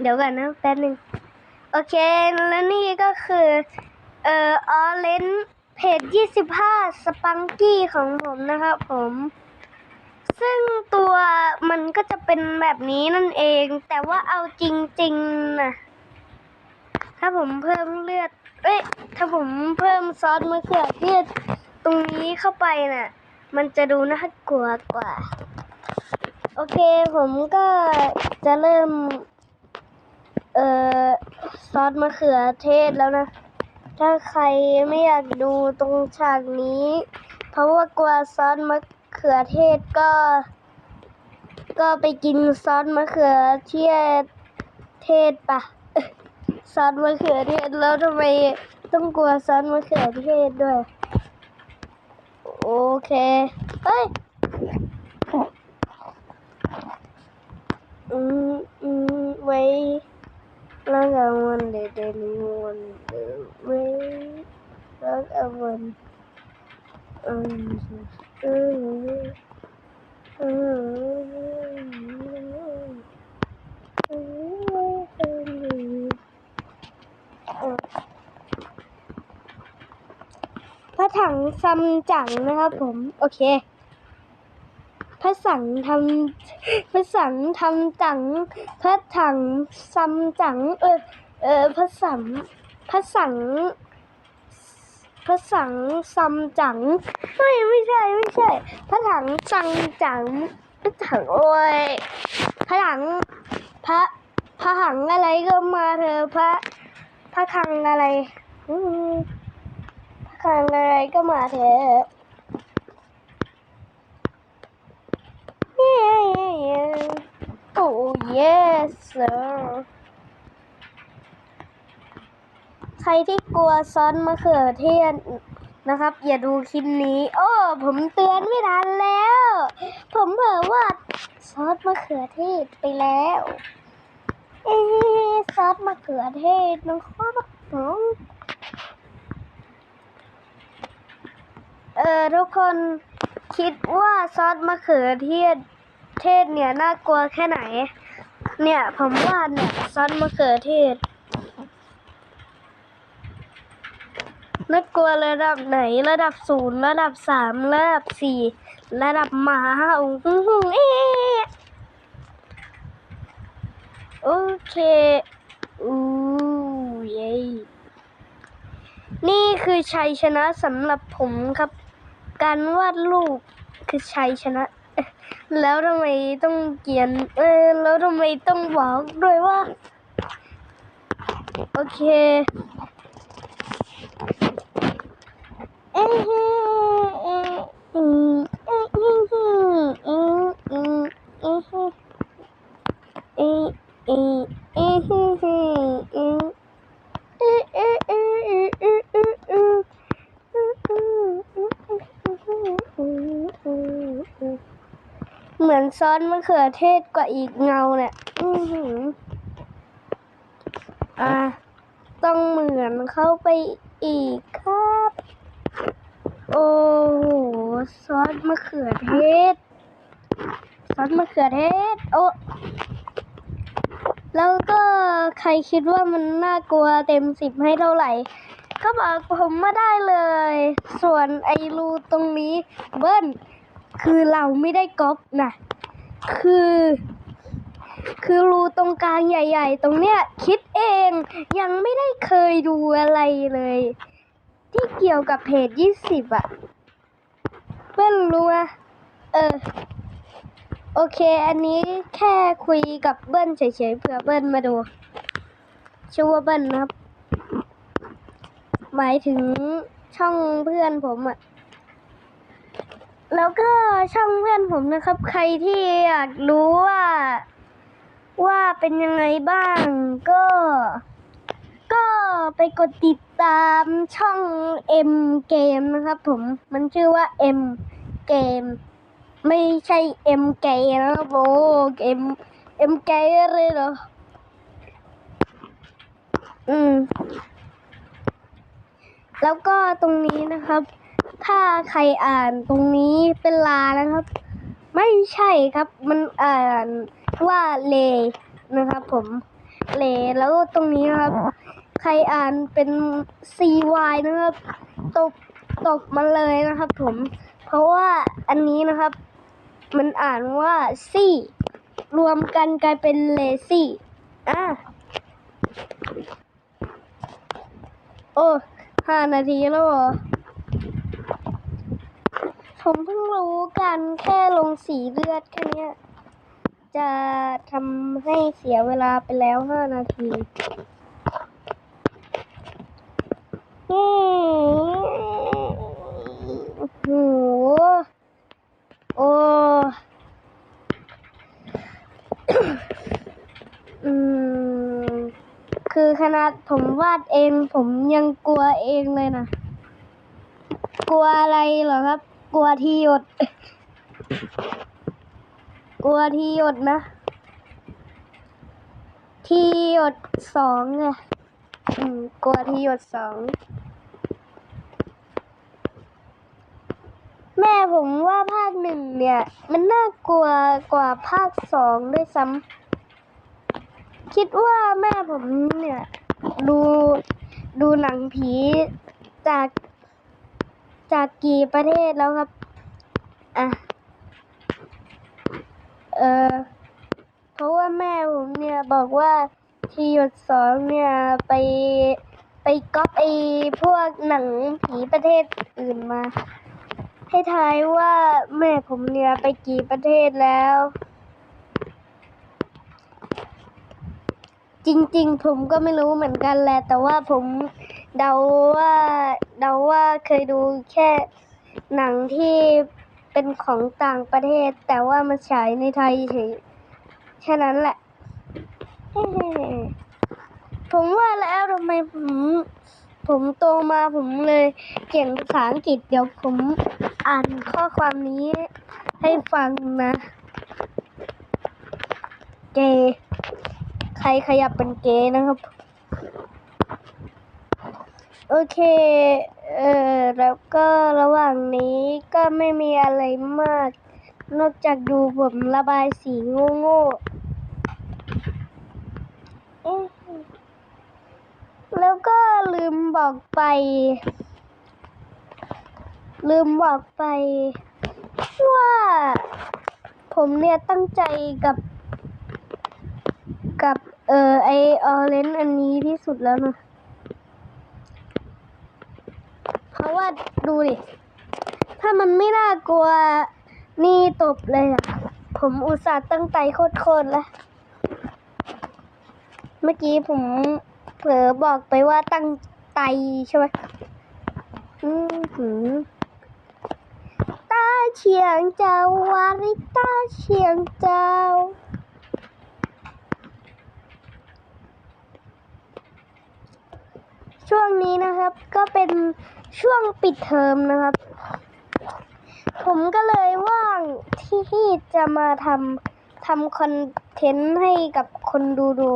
เดี๋ยวก่อนนะแป๊บนึ่งโอเค แล้วนี่ก็คือ เอ่อออเลนเพจยี่สิบห้าสปังกี้ของผมนะครับผม ซึ่งตัวมันก็จะเป็นแบบนี้นั่นเอง แต่ว่าเอาจริงๆนะถ้าผมเพิ่มเลือด เอ๊ะถ้าผมเพิ่มซอสมะเขือเทศตรงนี้เข้าไปนะ่ะ มันจะดูน่ากลัวกว่า โอเคผมก็จะเริ่ม เอ่อ ซอสมะเขือเทศแล้วนะ ถ้าใครไม่อยากดูตรงฉากนี้ เพราะว่ากลัวซอสมะเขือเทศก็ ก็ไปกินซอสมะเขือเทศเทศปะซอสมะเขือเทศแล้วทำไมต้องกลัวซอสมะเขือเทศด้วย โอเค เฮ้ย อืออือไว้รักอาวันเดเดลูวันเดไว้รักอาวันอืออืออือพระถังซัมจังนะครับผม โอเค พระสังทำพระสังทำจังพระถังซำจัง เออเออพระสังพระสังพระสังซำจังไม่ไม่ใช่ไม่ใช่พระถังซังจังพระถังโอ้ยพระถังพระพระหังอะไรก็มาเธอพระพระคังอะไรพระคังอะไรก็มาเธอ oh yes sir ใครที่กลัวซอสมะเขือเทศนะครับ อย่าดูคลิปนี้ โอ้ ผมเตือนไม่ทันแล้ว ผมเผลอว่าซอสมะเขือเทศไปแล้ว เอ๊ซอสมะเขือเทศน้องข้อบักน้องเออทุกคนคิดว่าซอสมะเขือเทศ เทศเนี่ยน่ากลัวแค่ไหน เนี่ยผมว่าเนี่ยซอนมะเขือเทศน่ากลัวระดับไหนระดับศูนย์ระดับสามระดับสี่ระดับหมาโอ้โหเอ๊โอเคอู้เย้นี่คือชัยชนะสำหรับผมครับ การวาดรูปคือชัยชนะ แล้วทำไมต้องเขียน เออ แล้วทำไมต้องบอกด้วยว่า โอเค เอ้ ซอสมะเขือเทศกว่าอีกเงาเนี่ย อื้อหืออะต้องเหมือนเข้าไปอีกครับ โอ้โหซอสมะเขือเทศ ซอสมะเขือเทศ โอ้แล้วก็ใครคิดว่ามันน่ากลัวเต็มสิบให้เท่าไหร่ ก็บอกผมมาได้เลย ส่วนไอรูตรงนี้เบิ้ลคือเราไม่ได้ก๊อปนะ คือ คือรูตรงกลางใหญ่ ๆ ตรงเนี้ย คิดเองยังไม่ได้เคยดูอะไรเลย ที่เกี่ยวกับเพจยี่สิบอะเบิ้ลรู้อะเออ โอเค อันนี้แค่คุยกับเบิ้ลเฉยๆเผื่อเบิ้ลมาดูชื่อว่าเบิ้ลนะครับ หมายถึงช่องเพื่อนผมอะ แล้วก็ช่องเพื่อนผมนะครับ ใครที่อยากรู้ว่า ว่าเป็นยังไงบ้าง ก็ ก็ไปกดติดตามช่อง M Game นะครับผมมันชื่อว่า M Game ไม่ใช่ M G นะครับโอ้ M M G เลยเหรออืมแล้วก็ตรงนี้นะครับ ถ้าใครอ่านตรงนี้เป็นลานะครับ ไม่ใช่ครับ มันอ่านว่าเลนะครับ ผมเลแล้วตรงนี้ครับ ใครอ่านเป็น cy นะครับ ตบตบมาเลยนะครับ ผม เพราะว่าอันนี้นะครับ มันอ่านว่าซี่รวมกันกลายเป็นเลซี่อะโอ้ห้านาทีแล้วเหรอ ผมเพิ่งรู้กันแค่ลงสีเลือดแค่เนี้ยจะทำให้เสียเวลาไปแล้วห้านาทีโอ้โหโอ้อืมคือขนาดผมวาดเอง ผมยังกลัวเองเลยนะ กลัวอะไรเหรอครับ กลัวที่หยด กลัวที่หยดนะ ที่หยดสองไงกลัวที่หยดสอง แม่ผมว่าภาคหนึ่งเนี่ย มันน่ากลัวกว่าภาคสองด้วยซ้ำคิดว่าแม่ผมเนี่ย ดูดูหนังผีจาก จากกี่ประเทศแล้วครับ อะ เออเพราะว่าแม่ผมเนี่ยบอกว่าทีหยดสองเนี่ยไปไปก๊อปไอพวกหนังผีประเทศอื่นมา ให้ทายว่าแม่ผมเนี่ยไปกี่ประเทศแล้ว จริง ๆ ผมก็ไม่รู้เหมือนกันแหละ แต่ว่าผม เดาว่าเดาว่าเคยดูแค่หนังที่เป็นของต่างประเทศ แต่ว่ามาฉายในไทยเฉยแค่นั้นแหละ ผมว่าแล้วทำไมผมผมโตมาผมเลยเก่งภาษาอังกฤษเดี๋ยวผมอ่านข้อความนี้ให้ฟังนะเกย์ใครขยับเป็นเกย์นะครับ โอเค เออแล้วก็ระหว่างนี้ก็ไม่มีอะไรมาก นอกจากดูผมระบายสีโง่ๆแล้วก็ลืมบอกไป ลืมบอกไป ว่าผมเนี่ยตั้งใจกับ กับ เออไอออเรนอันนี้ที่สุดแล้วนะ เพ ราะว่าดูดิ ถ้ามันไม่น่ากลัว นี่ตบเลยอะผมอุตส่าห์ตั้งใจโคตรๆแล้ว เมื่อกี้ผมเผลอบอกไปว่าตั้งใจใช่ไหมอือหือตาเฉียงเจ้าวาริตาเฉียงเจ้า ช่วงนี้นะครับ ก็เป็นช่วงปิดเทอมนะครับ ผมก็เลยว่างที่จะมาทำทำคอนเทนต์ให้กับคนดูดู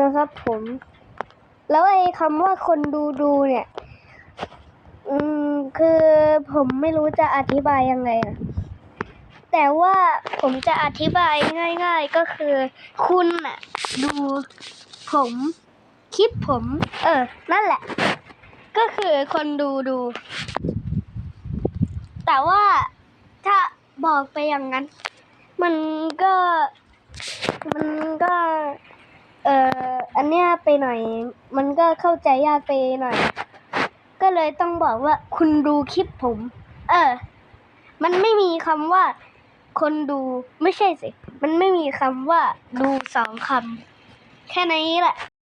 นะครับผม แล้วไอ้คำว่าคนดูดูเนี่ย อืมคือผมไม่รู้จะอธิบายยังไงอะแต่ว่าผมจะอธิบายง่าย ๆ ก็คือ คุณน่ะ ดูผม คลิปผม เออ นั่นแหละ ก็คือคนดูดู แต่ว่าถ้าบอกไปอย่างนั้น มันก็ มันก็ เอออันเนี้ยไปหน่อย มันก็เข้าใจยากไปหน่อย ก็เลยต้องบอกว่าคุณดูคลิปผม เออ มันไม่มีคำว่า คนดูไม่ใช่สิ มันไม่มีคำว่าดูสองคำแค่นี้แหละ